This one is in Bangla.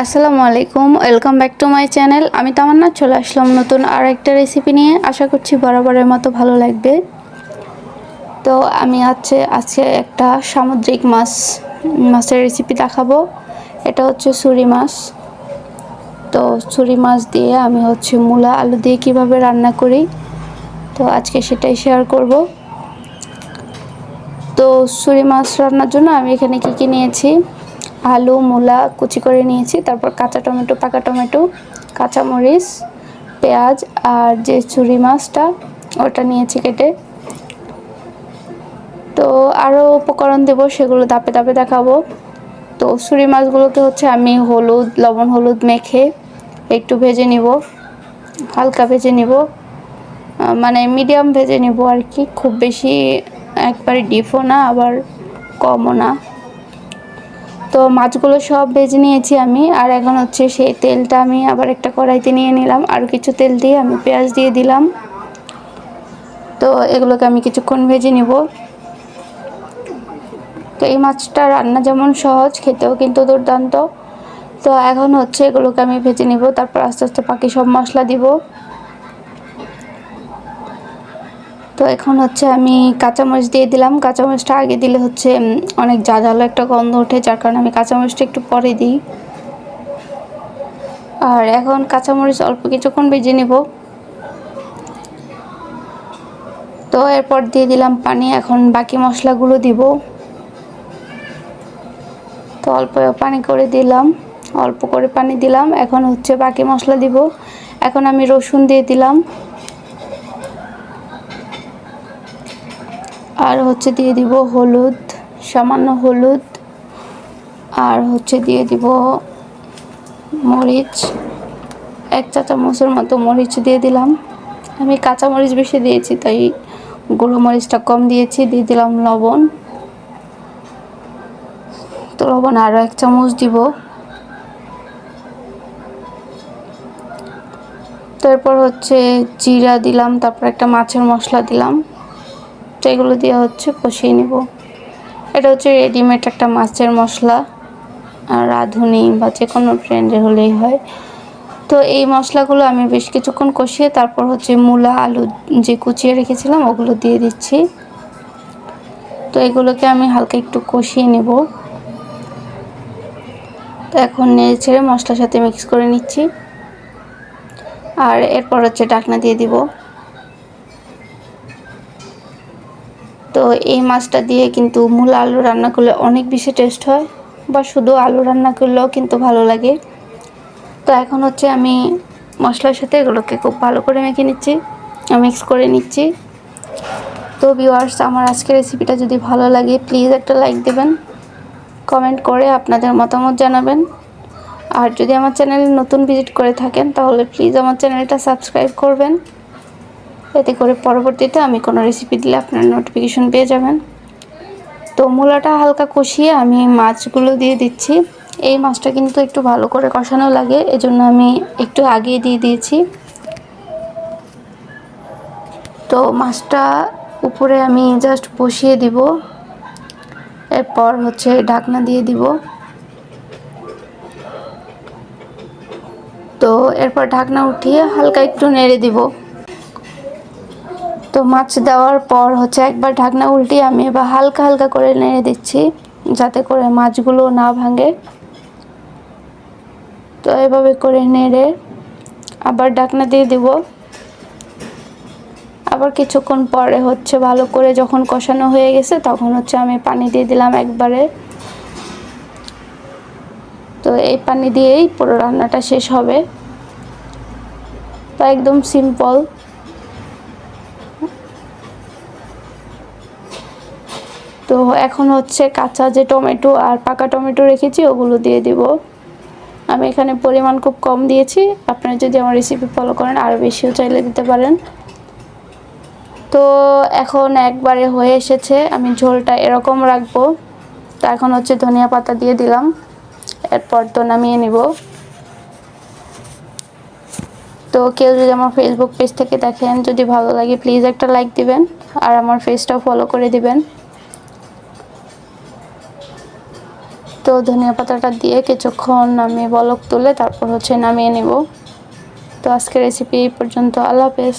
আসসালামু আলাইকুম welcome back to my channel আমি তামান্না, চলে আসলাম নতুন আর একটা রেসিপি নিয়ে। আশা করছি বরাবরের মতো ভালো লাগবে। তো আমি আছে আজকে একটা সামুদ্রিক মাছ, মাছের রেসিপি দেখাবো। এটা হচ্ছে সুরি মাছ। তো ছুরি মাছ দিয়ে আমি হচ্ছে মূলা আলু দিয়ে কীভাবে রান্না করি, তো আজকে সেটাই শেয়ার করব। তো সুরি মাছ রান্নার জন্য আমি এখানে কি কি নিয়েছি? আলু, মূলা কুচি করে নিয়েছি। তারপর কাঁচা টমেটো, পাকা টমেটো, কাঁচামরিচ, পেঁয়াজ আর যে চুরি মাছটা, ওটা নিয়েছি কেটে। তো আরও উপকরণ দেব, সেগুলো দাপে দাপে দেখাবো। তো সুরি মাছগুলোকে হচ্ছে আমি হলুদ, লবণ হলুদ মেখে একটু ভেজে নিব। হালকা ভেজে নিব। মানে মিডিয়াম ভেজে নিব আর কি। খুব বেশি একবারে ডিপও না, আবার কমও না। তো মাছগুলো সব ভেজে নিয়েছি আমি। আর এখন হচ্ছে সেই তেলটা আমি আবার একটা কড়াইতে নিয়ে নিলাম। আর কিছু তেল দিয়ে আমি পেঁয়াজ দিয়ে দিলাম। তো এগুলোকে আমি কিছুক্ষণ ভেজে নিব। তো এই মাছটা রান্না যেমন সহজ, খেতেও কিন্তু দুর্দান্ত। তো এখন হচ্ছে এগুলোকে আমি ভেজে নিব। তারপর আস্তে আস্তে বাকি সব মশলা দিব। তো এখন হচ্ছে আমি কাঁচামরিচ দিয়ে দিলাম। কাঁচামরিচটা আগে দিলে হচ্ছে অনেক ঝাঁঝালো একটা গন্ধ ওঠে, যার কারণে আমি কাঁচামরিচটা একটু পরে দিই। আর এখন কাঁচামরিচ অল্প কিছুক্ষণ ভেজে নেব। তো এরপর দিয়ে দিলাম পানি, এখন বাকি মশলাগুলো দিব। তো অল্প পানি করে দিলাম, অল্প করে পানি দিলাম, এখন হচ্ছে বাকি মশলা দিব। এখন আমি রসুন দিয়ে দিলাম। আর হচ্ছে দিয়ে দিব হলুদ, সামান্য হলুদ, আর হচ্ছে দিয়ে দিব মরিচ। এক চা চামচের মতো মরিচ দিয়ে দিলাম। আমি কাঁচা মরিচ বেশি দিয়েছি, তাই গুঁড়ো মরিচটা কম দিয়েছি, দিয়ে দিলাম লবণ। তো লবণ আরও এক চামচ দিব। তারপর হচ্ছে জিরা দিলাম, তারপর একটা মাছের মশলা দিলাম। তো এগুলো দিয়ে হচ্ছে কষিয়ে নিব। এটা হচ্ছে রেডিমেড একটা মাছের মশলা, আর রাঁধুনি বা যে কোনো ব্র্যান্ডের হলেই হয়। তো এই মশলাগুলো আমি বেশ কিছুক্ষণ কষিয়ে তারপর হচ্ছে মূলা, আলু যে কুচিয়ে রেখেছিলাম ওগুলো দিয়ে দিচ্ছি। তো এগুলোকে আমি হালকা একটু কষিয়ে নেব। তো এখন নেড়ে ছেড়ে মশলার সাথে মিক্স করে নিচ্ছি। আর এরপর হচ্ছে ডাকনা দিয়ে দিব। তো এই মাছটা দিয়ে কিন্তু মূল আলু রান্না করলে অনেক বেশি টেস্ট হয়, বা শুধু আলু রান্না করলেও কিন্তু ভালো লাগে। তো এখন হচ্ছে আমি মশলার সাথে এগুলোকে খুব ভালো করে মেখে নিচ্ছি মিক্স করে নিচ্ছি। তো ভিউয়ার্স আমার আজকের রেসিপিটা যদি ভালো লাগে প্লিজ একটা লাইক দেবেন কমেন্ট করে আপনাদের মতামত জানাবেন। আর যদি আমার চ্যানেলে নতুন ভিজিট করে থাকেন, তাহলে প্লিজ আমার চ্যানেলটা সাবস্ক্রাইব করবেন। এতে করে পরবর্তীতে আমি কোনো রেসিপি দিলে আপনার নোটিফিকেশন পেয়ে যাবেন। তো মূলাটা হালকা কষিয়ে আমি মাছগুলো দিয়ে দিচ্ছি। এই মাছটা কিন্তু একটু ভালো করে কষানো লাগে, এজন্য আমি একটু আগিয়ে দিয়ে দিয়েছি। তো মাছটা উপরে আমি জাস্ট বসিয়ে দিব। এরপর হচ্ছে ঢাকনা দিয়ে দিব। তো এরপর ঢাকনা উঠিয়ে হালকা একটু নেড়ে দিব। তো মাছ দেওয়ার পর হচ্ছে একবার ঢাকনা উল্টিয়ে আমি এবার হালকা হালকা করে নেড়ে দিচ্ছি, যাতে করে মাছগুলো না ভাঙে। তো এভাবে করে নেড়ে আবার ঢাকনা দিয়ে দিব। আবার কিছুক্ষণ পরে হচ্ছে ভালো করে যখন কষানো হয়ে গেছে তখন হচ্ছে আমি পানি দিয়ে দিলাম একবারে। তো এই পানি দিয়েই পুরো রান্নাটা শেষ হবে। তো একদম সিম্পল এখন হচ্ছে কাঁচা যে টমেটো আর পাকা টমেটো রেখেছি, ওগুলো দিয়ে দিব। আমি এখানে পরিমাণ খুব কম দিয়েছি। আপনারা যদি আমার রেসিপি ফলো করেন আরও বেশিও চাইলে দিতে পারেন। তো এখন একবারে হয়ে এসেছে। আমি ঝোলটা এরকম রাখব। তো এখন হচ্ছে ধনিয়া পাতা দিয়ে দিলাম। এরপর তো নামিয়ে নিব। তো কেউ যদি আমার ফেসবুক পেজ থেকে দেখেন, যদি ভালো লাগে প্লিজ একটা লাইক দিবেন। আর আমার পেজটাও ফলো করে দিবেন। তো ধনিয়া পাতাটা দিয়ে কিছুক্ষণ আমি বলক তুলে তারপর হচ্ছে নামিয়ে নেব। তো আজকে রেসিপি এই পর্যন্ত। আল্লাহ হাফেজ।